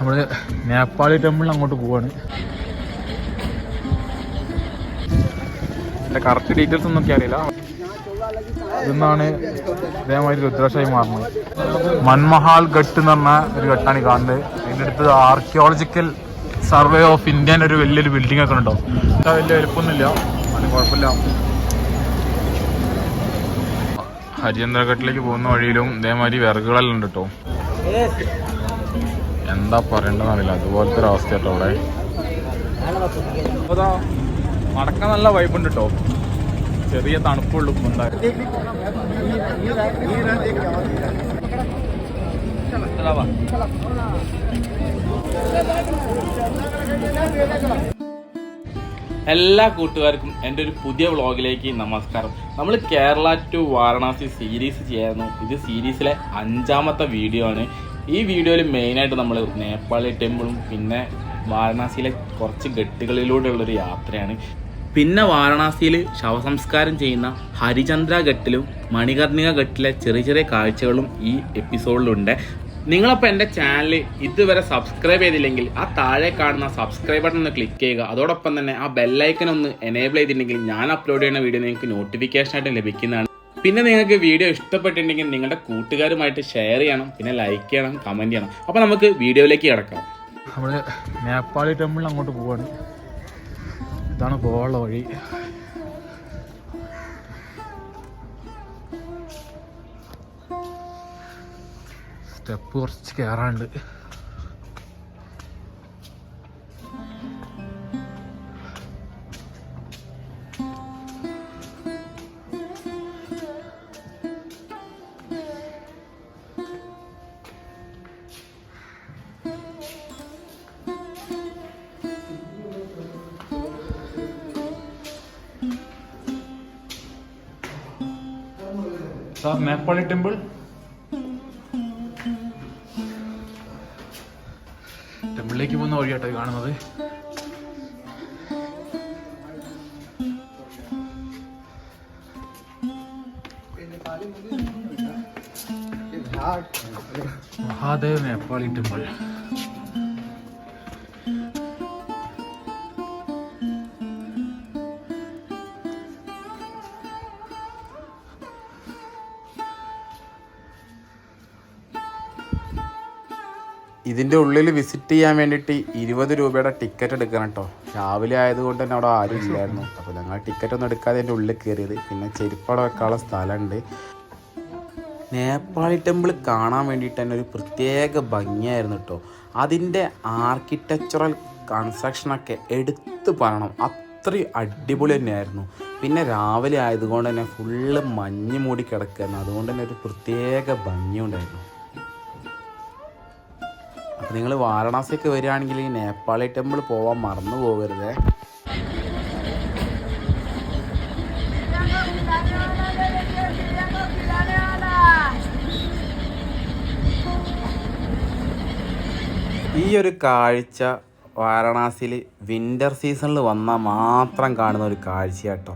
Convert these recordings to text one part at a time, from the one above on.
നമ്മൾ നേപ്പാളി ടെമ്പിളിൽ അങ്ങോട്ട് പോവാണ്. എന്റെ കറക്റ്റ് ഡീറ്റെയിൽസ് ഒന്നും ഒക്കെ അറിയില്ല. ഇതെന്നാണ് ഇതേമാതിരി രുദ്രാക്ഷായി മാറുന്നത്. മൻമഹാൽ ഘട്ട് എന്ന് പറഞ്ഞ ഒരു ഘട്ടാണ് കാണുന്നത്. അതിന്റെ അടുത്ത് ആർക്കിയോളജിക്കൽ സർവേ ഓഫ് ഇന്ത്യൻ ഒരു വലിയൊരു ബിൽഡിംഗ് ഒക്കെ ഉണ്ടോ? വലിയ വലുപ്പമൊന്നുമില്ല. അതിന് കുഴപ്പമില്ല. ഹരിചന്ദ്രഘട്ടിലേക്ക് പോകുന്ന വഴിയിലും ഇതേമാതിരി വിറകുകളെല്ലാം ഉണ്ട് കേട്ടോ. എന്താ പറയണ്ടെന്നറിയില്ല അതുപോലത്തെ ഒരു അവസ്ഥയാട്ടോ അവിടെ. അതാ നല്ല വൈബുണ്ട് കേട്ടോ ചെറിയ തണുപ്പുള്ളൂ എല്ലാ കൂട്ടുകാർക്കും എന്റെ ഒരു പുതിയ വ്ളോഗിലേക്ക് നമസ്കാരം. നമ്മൾ കേരള ടു വാരണാസി സീരീസ് ചെയ്യായിരുന്നു. ഇത് സീരീസിലെ അഞ്ചാമത്തെ വീഡിയോ ആണ്. ഈ വീഡിയോയിൽ മെയിനായിട്ട് നമ്മൾ നേപ്പാളി ടെമ്പിളും പിന്നെ വാരണാസിയിലെ കുറച്ച് ഘട്ടുകളിലൂടെയുള്ളൊരു യാത്രയാണ്. പിന്നെ വാരണാസിയിൽ ശവസംസ്കാരം ചെയ്യുന്ന ഹരിചന്ദ്ര ഘട്ടിലും മണികർണിക ഘട്ടിലെ ചെറിയ ചെറിയ കാഴ്ചകളും ഈ എപ്പിസോഡിലുണ്ട് നിങ്ങളപ്പോൾ എന്റെ ചാനൽ ഇതുവരെ സബ്സ്ക്രൈബ് ചെയ്തില്ലെങ്കിൽ ആ താഴെ കാണുന്ന സബ്സ്ക്രൈബ് ബട്ടൺ ഒന്ന് ക്ലിക്ക് ചെയ്യുക. അതോടൊപ്പം തന്നെ ആ ബെല്ലൈക്കൻ ഒന്ന് എനേബിൾ ചെയ്തിട്ടുണ്ടെങ്കിൽ ഞാൻ അപ്ലോഡ് ചെയ്യുന്ന വീഡിയോ നിങ്ങൾക്ക് നോട്ടിഫിക്കേഷൻ ആയിട്ട് ലഭിക്കുന്നതാണ്. പിന്നെ നിങ്ങൾക്ക് വീഡിയോ ഇഷ്ടപ്പെട്ടിട്ടുണ്ടെങ്കിൽ നിങ്ങളുടെ കൂട്ടുകാരുമായിട്ട് ഷെയർ ചെയ്യണം പിന്നെ ലൈക്ക് ചെയ്യണം കമന്റ് ചെയ്യണം. അപ്പോൾ നമുക്ക് വീഡിയോയിലേക്ക് കിടക്കാം. നമ്മൾ നേപ്പാളി ടെമ്പിളിൽ അങ്ങോട്ട് പോവാണ്. ഇതാണ് പോകാനുള്ള വഴി. സ്റ്റെപ്പ് കുറച്ച് കയറാണ്ട് സാർ നേപ്പാളി ടെമ്പിൾ ടെമ്പിളിലേക്ക് പോകുന്ന വഴിയാട്ടോ കാണുന്നത്. മഹാദേവ് നേപ്പാളി ടെമ്പിൾ ഇതിന്റെ ഉള്ളിൽ വിസിറ്റ് ചെയ്യാൻ വേണ്ടിയിട്ട് ഇരുപത് രൂപയുടെ ടിക്കറ്റ് എടുക്കണം കേട്ടോ രാവിലെ ആയതുകൊണ്ട് തന്നെ അവിടെ ആരും ഇല്ലായിരുന്നു. അപ്പോൾ ഞങ്ങൾ ടിക്കറ്റ് ഒന്നും എടുക്കാതെ എന്റെ ഉള്ളിൽ കയറിയത് പിന്നെ ചെരുപ്പടം വെക്കാനുള്ള സ്ഥലമുണ്ട്. നേപ്പാളി ടെമ്പിൾ കാണാൻ വേണ്ടിയിട്ട് തന്നെ ഒരു പ്രത്യേക ഭംഗിയായിരുന്നു കേട്ടോ അതിന്റെ ആർക്കിടെക്ചറൽ കൺസ്ട്രക്ഷനൊക്കെ എടുത്തു പറയണം. അത്രയും അടിപൊളി തന്നെയായിരുന്നു. പിന്നെ രാവിലെ ആയതുകൊണ്ട് തന്നെ ഫുള്ള് മഞ്ഞ് മൂടി കിടക്കുകയായിരുന്നു. അതുകൊണ്ട് തന്നെ ഒരു പ്രത്യേക ഭംഗിയുണ്ടായിരുന്നു. നിങ്ങൾ വാരണാസിയൊക്കെ വരികയാണെങ്കിൽ ഈ നേപ്പാളി ടെമ്പിൾ പോവാൻ മറന്നു പോകരുതേ. ഈ ഒരു കാഴ്ച വാരണാസിയിൽ വിന്റർ സീസണിൽ വന്നാൽ മാത്രം കാണുന്ന ഒരു കാഴ്ച കേട്ടോ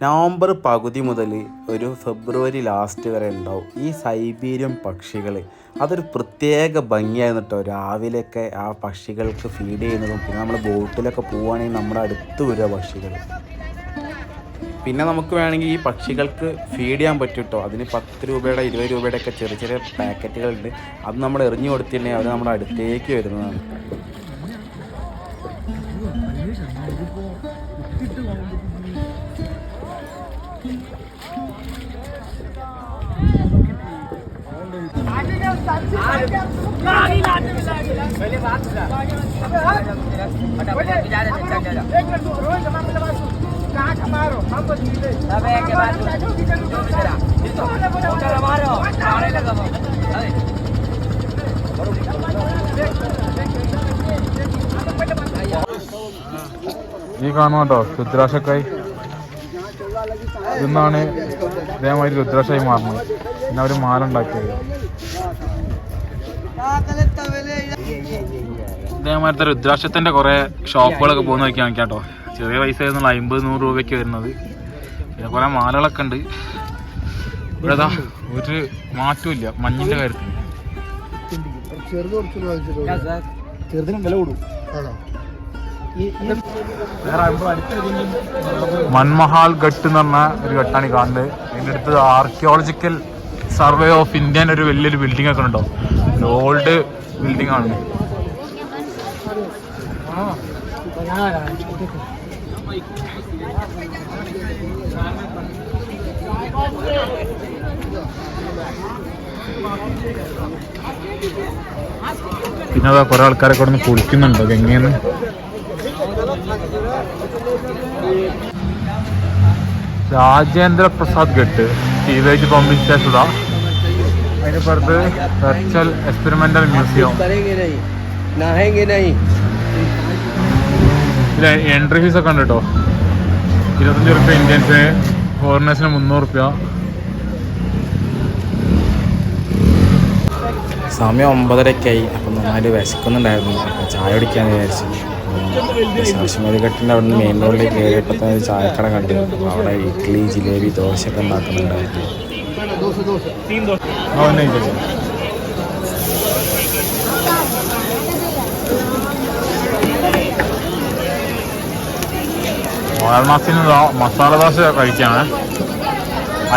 നവംബർ പകുതി മുതൽ ഒരു ഫെബ്രുവരി ലാസ്റ്റ് വരെ ഉണ്ടാവും ഈ സൈബീരിയൻ പക്ഷികൾ അതൊരു പ്രത്യേക ഭംഗിയായിരുന്നു കേട്ടോ. രാവിലെയൊക്കെ ആ പക്ഷികൾക്ക് ഫീഡ് ചെയ്യുന്നതും പിന്നെ നമ്മൾ ബോട്ടിലൊക്കെ പോവുകയാണെങ്കിൽ നമ്മുടെ അടുത്ത് വരിക പക്ഷികൾ പിന്നെ നമുക്ക് വേണമെങ്കിൽ ഈ പക്ഷികൾക്ക് ഫീഡ് ചെയ്യാൻ പറ്റും കേട്ടോ. അതിന് പത്ത് രൂപയുടെ ഇരുപത് രൂപയുടെ ഒക്കെ ചെറിയ ചെറിയ പാക്കറ്റുകളുണ്ട് അത് നമ്മൾ എറിഞ്ഞു കൊടുത്തിട്ടുണ്ടെങ്കിൽ അവർ നമ്മുടെ അടുത്തേക്ക് വരുന്നതാണ്. ഈ കാണുന്ന കേട്ടോ രുദ്രാക്ഷക്കായി. ഇന്നാണ് ഇതേമാതിരി രുദ്രാക്ഷായി മാറുന്നത്. പിന്നെ അവർ മാല ഉണ്ടാക്കിയത്. ഇതേമാതിരത്തെ രുദ്രാക്ഷത്തിന്റെ കുറെ ഷോപ്പുകളൊക്കെ പോകുന്ന നോക്കി കാണിക്കാം കേട്ടോ ചെറിയ പൈസ ആയിരുന്നുള്ള അമ്പത് നൂറ് രൂപയ്ക്ക് വരുന്നത്. പിന്നെ കുറെ മാലകളൊക്കെ ഉണ്ട്. ഇവിടെ ഒരു ഒരു മാറ്റമില്ല മഞ്ഞിന്റെ കാര്യത്തിൽ. മൺമഹാൽ ഘട്ട് എന്ന് പറഞ്ഞ ഒരു ഘട്ടാണ് ഈ കാണുന്നത്. അതിന്റെ അടുത്ത് ആർക്കിയോളജിക്കൽ സർവേ ഓഫ് ഇന്ത്യൻ ഒരു വലിയൊരു ബിൽഡിംഗ് ഒക്കെ ഉണ്ടോ? ഓൾഡ് ബിൽഡിംഗ് ആണ്. പിന്നെ അതാ കുറെ ആൾക്കാരെ കൂടെ ഒന്ന് കുളിക്കുന്നുണ്ടോ. ഗംഗയെന്ന് Rajendra Prasad Ghat sewage pumping station അതിന് പുറത്ത് വെർച്വൽ എക്സ്പെരിമെന്റൽ മ്യൂസിയം ഇതിൽ എൻട്രി ഫീസ് ഒക്കെ ഉണ്ട് കേട്ടോ. ഇരുപത്തഞ്ച് റുപ്യ ഇന്ത്യൻസ് ഫോറിനേഴ്സിന് മുന്നൂറ് റുപ്യ സമയം ഒമ്പതരക്കായി അപ്പം നന്നായിട്ട് വിശക്കുന്നുണ്ടായിരുന്നു. അപ്പം ചായ കുടിക്കാന്ന് വിചാരിച്ചു. ശാശ്വതിഘട്ടിന്റെ അവിടെ നിന്ന് മെയിൻ റോഡിലേക്ക് കയറിയപ്പോൾ തന്നെ ഒരു ചായക്കട കണ്ടു. അപ്പോൾ അവിടെ ഇഡ്ഡലി ജിലേബി ദോശയൊക്കെ ഉണ്ടാക്കുന്നുണ്ടായിരുന്നു ആ, ഒന്ന് കഴിച്ചോ. വാരണാസിന് മസാല ദോശ കഴിക്കാണ്.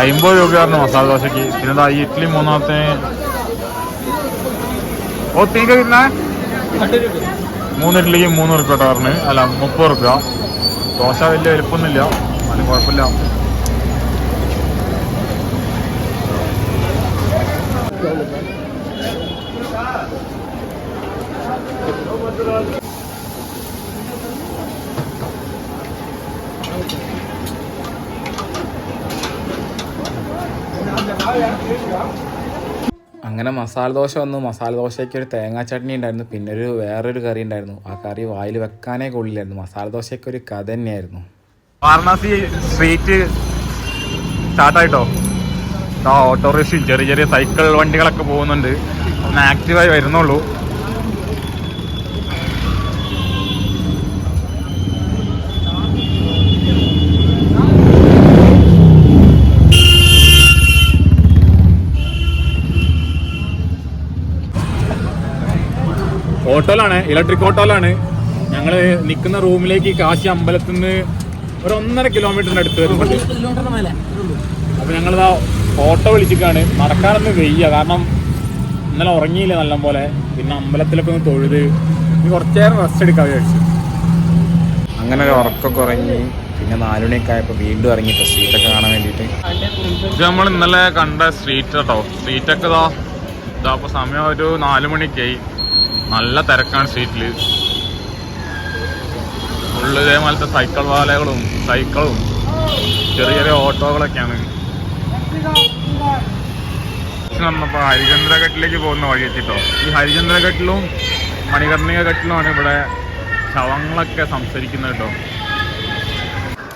അമ്പത് രൂപയായിരുന്നു മസാല ദോശക്ക് പിന്നെന്താ ഈ ഇഡ്ഡലി മൂന്നാമത്തെ ഓ തീ കഴിക്കുന്ന മൂന്ന് ഇഡ്ഡലിക്ക് മൂന്ന് റുപ്യ പറഞ്ഞ്. അല്ല മുപ്പത് റുപ്യ ദോശ വലിയ എളുപ്പമൊന്നുമില്ല അതിന് കുഴപ്പമില്ല. അങ്ങനെ മസാല ദോശ വന്നു. മസാല ദോശയ്ക്ക് ഒരു തേങ്ങാ ചട്നി ഉണ്ടായിരുന്നു. പിന്നെ ഒരു വേറൊരു കറി ഉണ്ടായിരുന്നു. ആ കറി വായിൽ വെക്കാനേ കൊള്ളില്ലായിരുന്നു. മസാല ദോശയ്ക്ക് ഒരു കഥ തന്നെയായിരുന്നു. വാരണാസി സ്ട്രീറ്റ് സ്റ്റാർട്ടായിട്ടോ ഓട്ടോറിക്ഷയും ചെറിയ ചെറിയ സൈക്കിൾ വണ്ടികളൊക്കെ പോകുന്നുണ്ട്. ഒന്ന് ആക്റ്റീവായി വരുന്നുള്ളൂ. ഓട്ടോയിലാണ് ഇലക്ട്രിക് ഹോട്ടലാണ് ഞങ്ങൾ നിൽക്കുന്ന റൂമിലേക്ക് കാശി അമ്പലത്തിൽ നിന്ന് ഒരു ഒന്നര കിലോമീറ്ററിന് അടുത്ത് വരുന്നുണ്ട്. അപ്പൊ ഞങ്ങളിതാ ഓട്ടോ വിളിച്ചിട്ടാണ് നടക്കാനൊന്നും വെയ്യ. കാരണം ഇന്നലെ ഉറങ്ങിയില്ല നല്ല പോലെ പിന്നെ അമ്പലത്തിലൊക്കെ ഒന്ന് തൊഴുത് ഇനി കുറച്ചു നേരം റെസ്റ്റ് എടുക്കാൻ വിചാരിച്ചു. അങ്ങനെ ഒരു ഉറക്കമൊക്കെ ഉറങ്ങി പിന്നെ നാലുമണിയൊക്കെ ആയപ്പോൾ വീണ്ടും ഇറങ്ങി സ്ട്രീറ്റൊക്കെ കാണാൻ വേണ്ടിയിട്ട്. ഇത് നമ്മൾ ഇന്നലെ കണ്ട സ്ട്രീറ്റ് കേട്ടോ സ്ട്രീറ്റ് ഒക്കെ ഇതാ ഇതാ അപ്പോൾ സമയം ഒരു നാല് മണിക്കായി നല്ല തിരക്കാണ് സ്ട്രീറ്റിൽ ഫുള്ള് ഇതേപോലത്തെ സൈക്കിൾ വാലകളും സൈക്കിളും ചെറിയ ചെറിയ ഓട്ടോകളൊക്കെയാണ്. നമ്മളിപ്പോൾ ഹരിചന്ദ്രഘട്ടിലേക്ക് പോകുന്ന വഴി എത്തിട്ടോ ഈ ഹരിചന്ദ്രഘട്ടിലും മണികർണിക ഘട്ടിലുമാണ് ഇവിടെ ശവങ്ങളൊക്കെ സംസാരിക്കുന്നത് കേട്ടോ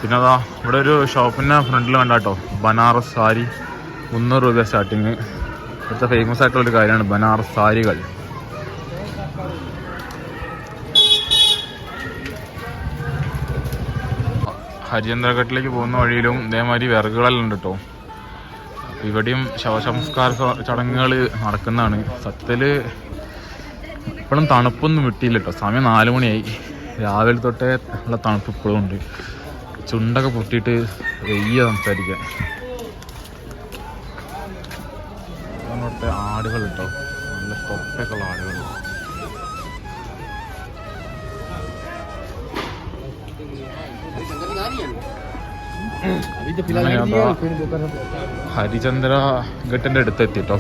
പിന്നെ അതാ ഇവിടെ ഒരു ഷോപ്പിന്റെ ഫ്രണ്ടിൽ കണ്ടാട്ടോ ബനാറസ് സാരി. മുന്നൂറ് രൂപ സ്റ്റാർട്ടിങ് ഇവിടുത്തെ ഫേമസ് ആയിട്ടുള്ള ഒരു കാര്യമാണ് ബനാറസ് സാരികൾ. ഹരിചന്ദ്രഘട്ടിലേക്ക് പോകുന്ന വഴിയിലും ഇതേമാതിരി വിറകുകളെല്ലാം ഉണ്ട് കേട്ടോ ഇവിടെയും ശവസംസ്കാര ചടങ്ങുകൾ നടക്കുന്നതാണ്. സത്യത്തിൽ ഇപ്പോഴും തണുപ്പൊന്നും വിട്ടിയില്ല കേട്ടോ സമയം നാല് മണിയായി. രാവിലെ തൊട്ടേ ഉള്ള തണുപ്പ് ഇപ്പോഴും ഉണ്ട്. ചുണ്ടൊക്കെ പൊട്ടിയിട്ട് വെയ്യ സംസാരിക്കാൻ. ആടുകൾ കേട്ടോ നല്ല തൊപ്പൊക്കെ ഉള്ള ആടുകൾ ഹരിചന്ദ്ര ഘട്ടിന്റെ അടുത്ത് എത്തിട്ടോ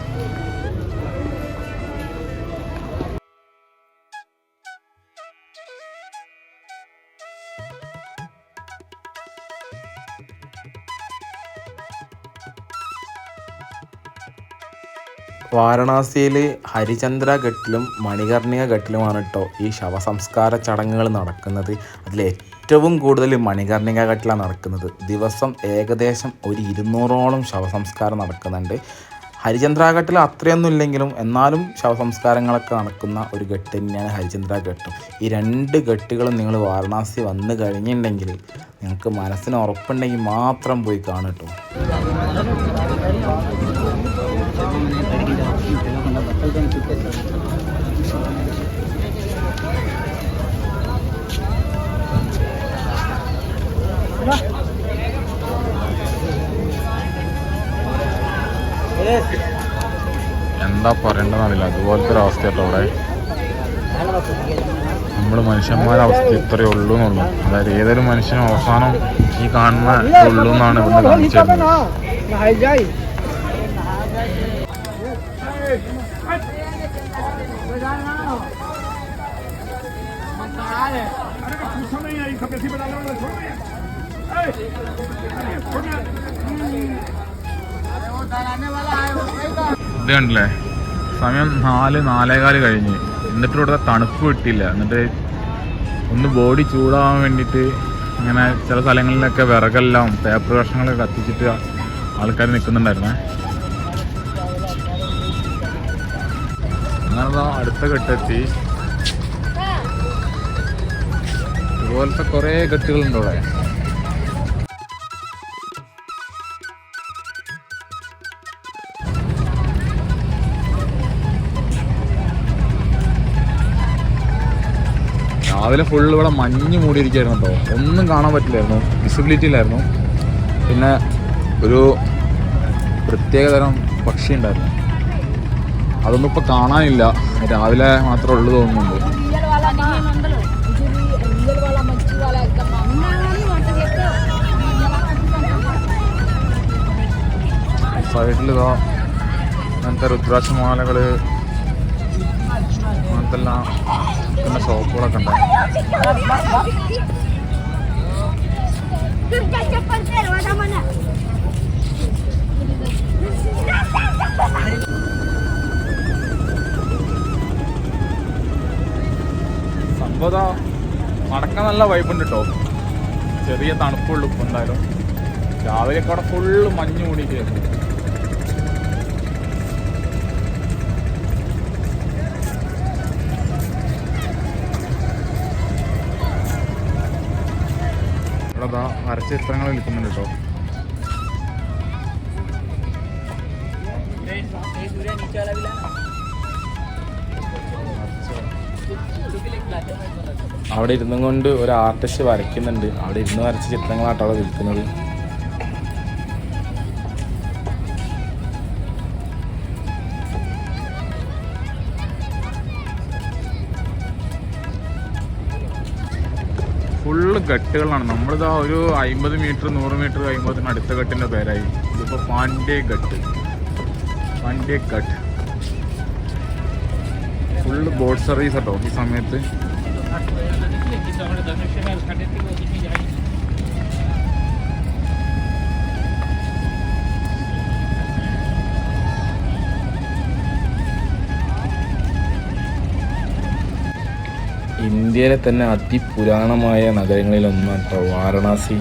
വാരണാസിയിൽ ഹരിചന്ദ്ര ഘട്ടിലും മണികർണിക ഘട്ടിലുമാണ് കേട്ടോ ഈ ശവസംസ്കാര ചടങ്ങുകൾ നടക്കുന്നത്. അതിൽ ഏറ്റവും കൂടുതൽ മണികർണിക ഘട്ടിലാണ് നടക്കുന്നത്. ദിവസം ഏകദേശം ഒരു ഇരുന്നൂറോളം ശവസംസ്കാരം നടക്കുന്നുണ്ട്. ഹരിചന്ദ്ര ഘട്ടിൽ അത്രയൊന്നും ഇല്ലെങ്കിലും എന്നാലും ശവസംസ്കാരങ്ങളൊക്കെ നടക്കുന്ന ഒരു ഘട്ട് തന്നെയാണ് ഹരിചന്ദ്ര ഘട്ടും. ഈ രണ്ട് ഘട്ടുകളും നിങ്ങൾ വാരണാസി വന്നു കഴിഞ്ഞിട്ടുണ്ടെങ്കിൽ നിങ്ങൾക്ക് മനസ്സിന് ഉറപ്പുണ്ടെങ്കിൽ മാത്രം പോയി കാണും കേട്ടോ థౌజండ్ టికెట్ എന്താ പറയണ്ടെന്നറിയില്ല അതുപോലത്തെ ഒരു അവസ്ഥയല്ലോ അവിടെ നമ്മൾ മനുഷ്യന്മാരുടെ അവസ്ഥ ഇത്രയേ ഉള്ളു എന്നുള്ളൂ. അതായത് ഏതൊരു മനുഷ്യനും അവസാനം ഈ കാണുന്ന ഉള്ളൂ എന്നാണ് ഇവിടെ കാണിച്ചത് കാണിച്ചു തരുന്നത് ഇത് കണ്ടില്ലേ സമയം നാല് നാലേകാൽ കഴിഞ്ഞ്. എന്നിട്ട് ഇവിടുത്തെ തണുപ്പ് കിട്ടിയില്ല. എന്നിട്ട് ഒന്ന് ബോഡി ചൂടാവാൻ വേണ്ടിയിട്ട് ഇങ്ങനെ ചില സ്ഥലങ്ങളിലൊക്കെ വിറകെല്ലാം പേപ്പർ കഷ്ണങ്ങളൊക്കെ കത്തിച്ചിട്ട് ആൾക്കാർ നിൽക്കുന്നുണ്ടായിരുന്നേ. അങ്ങനെ അടുത്ത കെട്ടെത്തി ഇതുപോലത്തെ കുറേ കെട്ടുകളുണ്ട് അവിടെ. രാവിലെ ഫുള്ള് ഇവിടെ മഞ്ഞ് മൂടിയിരിക്കുകയായിരുന്നു കേട്ടോ ഒന്നും കാണാൻ പറ്റില്ലായിരുന്നു. വിസിബിലിറ്റി ഇല്ലായിരുന്നു. പിന്നെ ഒരു പ്രത്യേകതരം പക്ഷി ഉണ്ടായിരുന്നു. അതൊന്നും ഇപ്പോൾ കാണാനില്ല. രാവിലെ മാത്രമേ ഉള്ളൂ തോന്നുന്നുണ്ട്. സൈഡിൽ ഇതാ അങ്ങനത്തെ രുദ്രാക്ഷമാലകൾ അങ്ങനത്തെ എല്ലാം പിന്നെ ഷോപ്പുകളൊക്കെ ഉണ്ട് സംഭവം നടക്കാൻ നല്ല വൈബുണ്ട് കേട്ടോ ചെറിയ തണുപ്പുള്ളൂ ഇപ്പം എന്തായാലും. രാവിലെ കൂടെ ഫുള്ള് മഞ്ഞ് മൂടിയിരിക്കുകയായിരുന്നു. ഇവിടെ ദാ വരച്ച ചിത്രങ്ങൾ വിൽക്കുന്നുണ്ട് കേട്ടോ. അവിടെ ഇരുന്നും കൊണ്ട് ഒരു ആർട്ടിസ്റ്റ് വരയ്ക്കുന്നുണ്ട്. അവിടെ ഇരുന്ന് വരച്ച ചിത്രങ്ങളാട്ടോ അവിടെ വിൽക്കുന്നത് ഫുള്ള് ഗട്ടുകളാണ്. നമ്മളിതാ ഒരു അമ്പത് മീറ്റർ നൂറ് മീറ്റർ കഴിയുമ്പോൾ അടുത്ത ഘട്ടിന്റെ പേരായി. ഇതിപ്പോ Pandya Ghat Pandya Ghat full boat service കേട്ടോ ഈ സമയത്ത്. ഇന്ത്യയിലെ തന്നെ അതിപുരാണമായ നഗരങ്ങളിൽ ഒന്നാണ് കേട്ടോ വാരണാസി.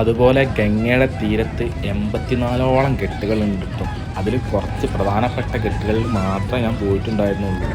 അതുപോലെ ഗംഗയുടെ തീരത്ത് എൺപത്തിനാലോളം കെട്ടുകളുണ്ട് കേട്ടോ അതിൽ കുറച്ച് പ്രധാനപ്പെട്ട കെട്ടുകളിൽ മാത്രമേ ഞാൻ പോയിട്ടുണ്ടായിരുന്നുള്ളൂ.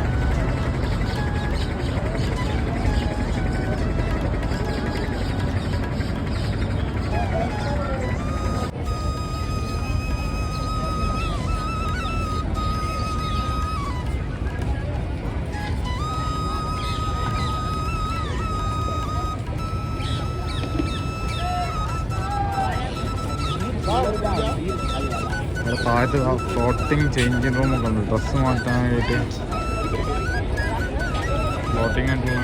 താഴത്ത് ഫ്ലോട്ടിങ് ചേഞ്ചിങ് റൂമൊക്കെ ഉണ്ട് ഡ്രസ്സ് മാറ്റാൻ വേണ്ടിയിട്ട് ഫ്ലോട്ടിങ് ആയിട്ടുള്ള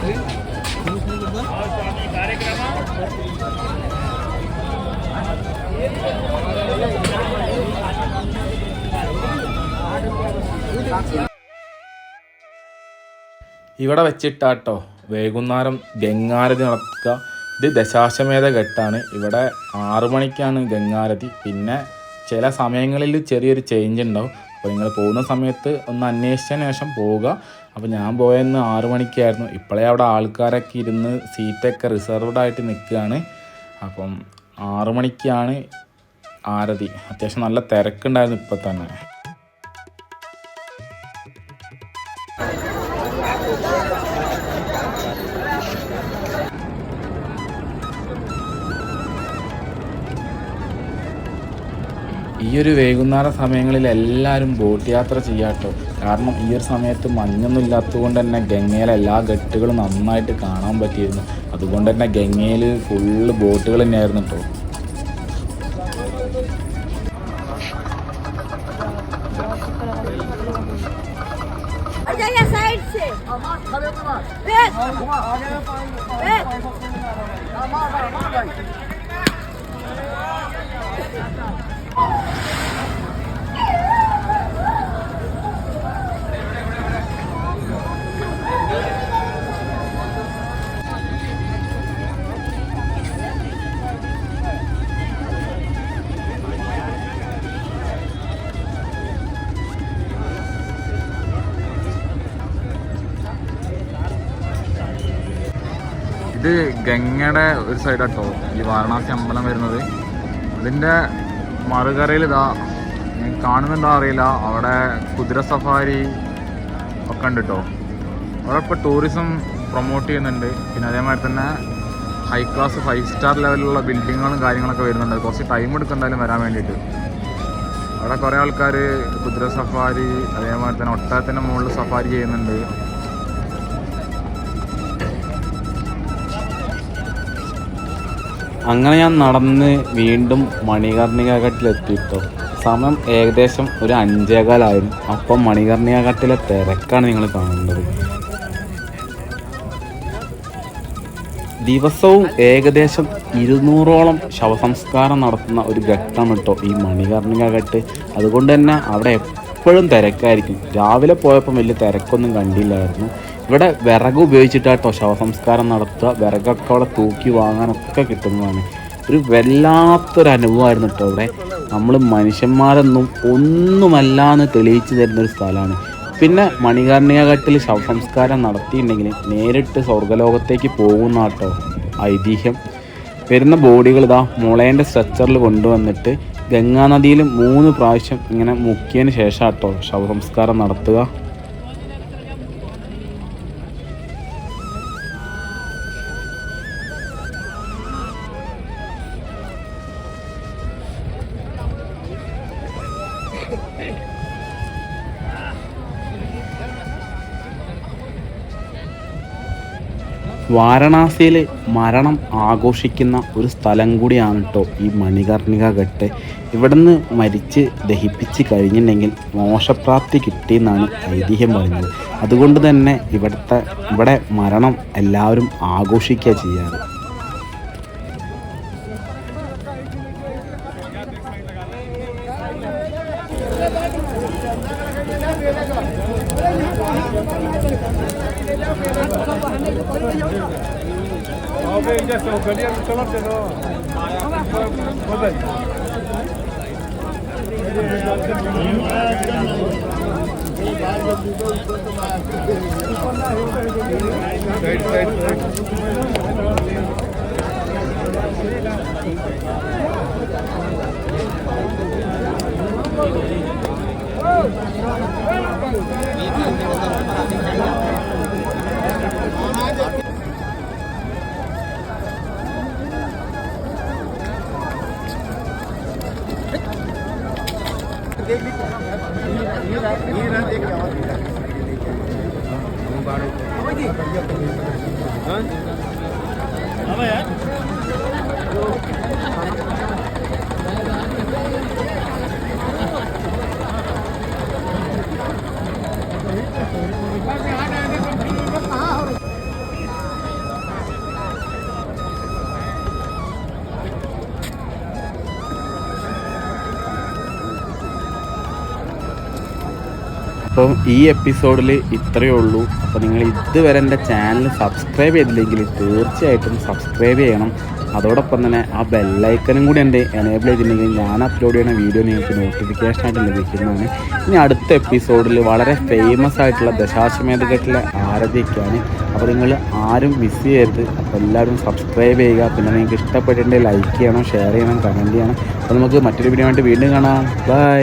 ഇവിടെ വെച്ചിട്ടാട്ടോ. വൈകുന്നേരം ഗംഗാരതി നടക്കുക ഇത് ദശാശ്വമേധ ഘട്ടാണ്. ഇവിടെ ആറു മണിക്കാണ് ഗംഗാരതി. പിന്നെ ചില സമയങ്ങളിൽ ചെറിയൊരു ചേഞ്ച് ഉണ്ടാവും. അപ്പോൾ നിങ്ങൾ പോകുന്ന സമയത്ത് ഒന്ന് അന്വേഷിച്ചതിന് ശേഷം പോവുക. അപ്പോൾ ഞാൻ പോയെന്ന് ആറു മണിക്കായിരുന്നു. ഇപ്പോഴേ അവിടെ ആൾക്കാരൊക്കെ ഇരുന്ന് സീറ്റൊക്കെ റിസർവ്ഡ് ആയിട്ട് നിൽക്കുകയാണ് അപ്പം ആറു മണിക്കാണ് ആരതി. അത്യാവശ്യം നല്ല തിരക്കുണ്ടായിരുന്നു ഇപ്പം തന്നെ ഈ ഒരു വൈകുന്നേര സമയങ്ങളിൽ എല്ലാവരും ബോട്ട് യാത്ര ചെയ്യാട്ടോ കാരണം ഈ ഒരു സമയത്ത് മഞ്ഞൊന്നും ഇല്ലാത്തതുകൊണ്ട് തന്നെ ഗംഗയിലെ എല്ലാ ഗട്ടുകളും നന്നായിട്ട് കാണാൻ പറ്റിയിരുന്നു അതുകൊണ്ട് തന്നെ ഗംഗയിൽ ഫുള്ള് ബോട്ടുകൾ തന്നെയായിരുന്നു കേട്ടോ Thank you. ഇത് ഗംഗയുടെ ഒരു സൈഡാട്ടോ ഈ വാരണാസി അമ്പലം വരുന്നത്. ഇതിന്റെ മറുകരയിൽ ഇതാ ഞാൻ കാണുന്നുണ്ടോ അറിയില്ല. അവിടെ കുതിര സഫാരി ഒക്കെ ഉണ്ട് കേട്ടോ അവിടെ ഇപ്പോൾ ടൂറിസം പ്രൊമോട്ട് ചെയ്യുന്നുണ്ട്. പിന്നെ അതേമാതിരി തന്നെ ഹൈ ക്ലാസ് ഫൈവ് സ്റ്റാർ ലെവലിലുള്ള ബിൽഡിങ്ങുകളും കാര്യങ്ങളൊക്കെ വരുന്നുണ്ട്. കുറച്ച് ടൈം എടുക്കും വരാൻ വേണ്ടിയിട്ട്. അവിടെ കുറേ ആൾക്കാർ കുതിര സഫാരി അതേമാതിരി തന്നെ ഒട്ടകത്തിന്റെ മുകളിൽ സഫാരി ചെയ്യുന്നുണ്ട്. അങ്ങനെ ഞാൻ നടന്ന് വീണ്ടും മണികർണിക ഘട്ടിലെത്തിയിട്ടോ സമയം ഏകദേശം ഒരു അഞ്ചേകാലായിരുന്നു അപ്പം മണികർണിക ഘട്ടിലെ തിരക്കാണ് നിങ്ങൾ കാണേണ്ടത്. ദിവസവും ഏകദേശം ഇരുന്നൂറോളം ശവസംസ്കാരം നടത്തുന്ന ഒരു ഘട്ടമാണ് കേട്ടോ ഈ മണികർണിക ഘട്ട് അതുകൊണ്ട് തന്നെ അവിടെ എപ്പോഴും തിരക്കായിരിക്കും. രാവിലെ പോയപ്പം വലിയ തിരക്കൊന്നും കണ്ടില്ലായിരുന്നു. ഇവിടെ വിറക് ഉപയോഗിച്ചിട്ടാട്ടോ ശവസംസ്കാരം നടത്തുക. വിറകൊക്കെ അവിടെ തൂക്കി വാങ്ങാനൊക്കെ കിട്ടുന്നതാണ്. ഒരു വല്ലാത്തൊരു അനുഭവമായിരുന്നു കേട്ടോ ഇവിടെ. നമ്മൾ മനുഷ്യന്മാരൊന്നും ഒന്നുമല്ല എന്ന് തെളിയിച്ചു തരുന്ന ഒരു സ്ഥലമാണ്. പിന്നെ മണികർണികട്ടിൽ ശവസംസ്കാരം നടത്തിയിട്ടുണ്ടെങ്കിൽ നേരിട്ട് സ്വർഗലോകത്തേക്ക് പോകുന്ന കേട്ടോ ഐതിഹ്യം. വരുന്ന ബോഡികൾ ഇതാ മുളേന്റെ സ്ട്രെച്ചറിൽ കൊണ്ടുവന്നിട്ട് ഗംഗാനദിയിൽ മൂന്ന് പ്രാവശ്യം ഇങ്ങനെ മുക്കിയതിന് ശേഷം കേട്ടോ ശവസംസ്കാരം നടത്തുക. വാരണാസിയിൽ മരണം ആഘോഷിക്കുന്ന ഒരു സ്ഥലം കൂടിയാണ് കേട്ടോ ഈ മണികർണിക ഘട്ട്. ഇവിടുന്ന് മരിച്ച് ദഹിപ്പിച്ച് കഴിഞ്ഞിട്ടുണ്ടെങ്കിൽ മോശപ്രാപ്തി കിട്ടിയെന്നാണ് ഐതിഹ്യം പറയുന്നത്. അതുകൊണ്ട് തന്നെ ഇവിടുത്തെ ഇവിടെ മരണം എല്ലാവരും ആഘോഷിക്കുക ചെയ്യാറ്. तो गलिया में चलते दो right right right Apa ya? അപ്പം ഈ എപ്പിസോഡിൽ ഇത്രയേ ഉള്ളൂ. അപ്പോൾ നിങ്ങൾ ഇതുവരെ എന്റെ ചാനൽ സബ്സ്ക്രൈബ് ചെയ്തില്ലെങ്കിൽ തീർച്ചയായിട്ടും സബ്സ്ക്രൈബ് ചെയ്യണം. അതോടൊപ്പം തന്നെ ആ ബെല്ലൈക്കനും കൂടി എന്റെ എനേബിൾ ചെയ്തിട്ടുണ്ടെങ്കിൽ ഞാൻ അപ്ലോഡ് ചെയ്യുന്ന വീഡിയോ നിങ്ങൾക്ക് നോട്ടിഫിക്കേഷൻ ആയിട്ട് ലഭിക്കുന്നതാണ്. ഇനി അടുത്ത എപ്പിസോഡിൽ വളരെ ഫേമസ് ആയിട്ടുള്ള ദശാശ്വമേധഘട്ടിലെ ആരാധിക്കാണ് അപ്പോൾ നിങ്ങൾ ആരും മിസ് ചെയ്യരുത്. അപ്പോൾ എല്ലാവരും സബ്സ്ക്രൈബ് ചെയ്യുക. പിന്നെ നിങ്ങൾക്ക് ഇഷ്ടപ്പെട്ടിട്ടുണ്ടെങ്കിൽ ലൈക്ക് ചെയ്യണം ഷെയർ ചെയ്യണം കമന്റ് ചെയ്യണം. അപ്പോൾ നമുക്ക് മറ്റൊരു വീഡിയോ ആയിട്ട് വീണ്ടും കാണാം. ബൈ